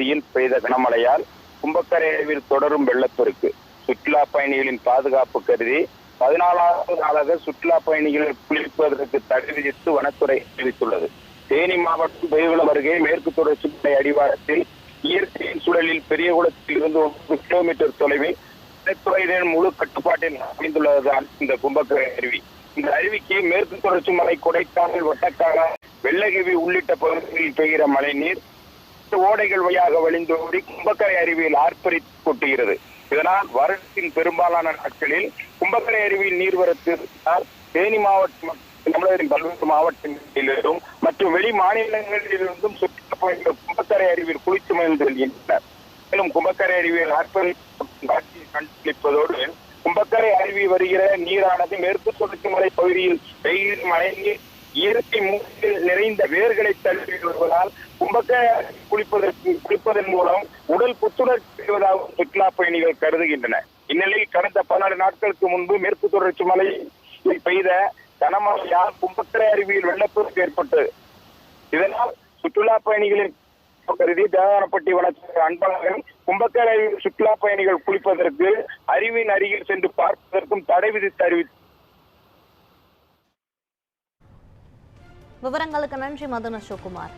பகுதியில் பெய்த கனமழையால் கும்பக்கரை அருவியில் தொடரும் வெள்ளப்பெருக்கு. சுற்றுலா பயணிகளின் பாதுகாப்பு கருதி பதினாலாவது நாளாக சுற்றுலா பயணிகளை குளிப்பதற்கு தடை விதித்து வனத்துறை அறிவித்துள்ளது. தேனி மாவட்டம் பெய்குளம் அருகே மேற்கு தொடர்ச்சி மலை அடிவாரத்தில் இயற்கையின் சூழலில் பெரிய குளத்தில் இருந்து ஒன்பது கிலோமீட்டர் தொலைவில் வனத்துறையினர் முழு கட்டுப்பாட்டில் அமைந்துள்ளதுதான் இந்த கும்பக்கரை அருவி. இந்த அருவிக்கு மேற்கு தொடர்ச்சி மலை கொடைக்கானல் வட்டக்கால வெள்ளகிவி உள்ளிட்ட பகுதிகளில் பெய்கிற மழைநீர் ஓடைகள் வழியாக வழிந்தோடி கும்பக்கரை அருவியில் ஆர்ப்பரித்து கொட்டுகிறது. இதனால் வருடத்தின் பெரும்பாலான நாட்களில் கும்பக்கரை அருவியில் நீர்வரத்து தேனி மாவட்டம் தமிழகத்தின் பல்வேறு மாவட்டங்களிலிருந்தும் மற்றும் வெளி மாநிலங்களிலிருந்தும் சுற்றுலா பயணிகள் கும்பக்கரை அருவியில் குளித்து மகிழ்ந்து செல்கின்றனர் மேலும் கும்பக்கரை அருவியில் ஆர்ப்பரித்து காட்சியை கண்டுபிடிப்பதோடு கும்பக்கரை அருவி வருகிற நீரானது மேற்கு தொடர்ச்சி மலை பகுதியில் வெயில் மழைநீர் இயற்கை மூக்கில் நிறைந்த வேர்களை தள்ளி வருவதால் கும்பக்கரை குளிப்பதற்கு குளிப்பதன் மூலம் உடல் புத்துணர்ச்சி பெறுவதாக சுற்றுலா பயணிகள் கருதுகின்றனர் இந்நிலையில் கடந்த பன்னெண்டு நாட்களுக்கு முன்பு மேற்கு தொடர்ச்சி மலையில் பெய்த கனமழையால் கும்பக்கரை அருவியில் வெள்ளப்பெருக்கு ஏற்பட்டது. இதனால் சுற்றுலா பயணிகளின் கருதி தேவாரப்பட்டி வனத்துறை அன்பழகன் கும்பக்கரை அருவியில் சுற்றுலா பயணிகள் குளிப்பதற்கு அருவின் அருகில் சென்று பார்ப்பதற்கும் தடை விதித்து அறிவித்து விவரங்களுக்கு நன்றி மதன் அசோக்குமார்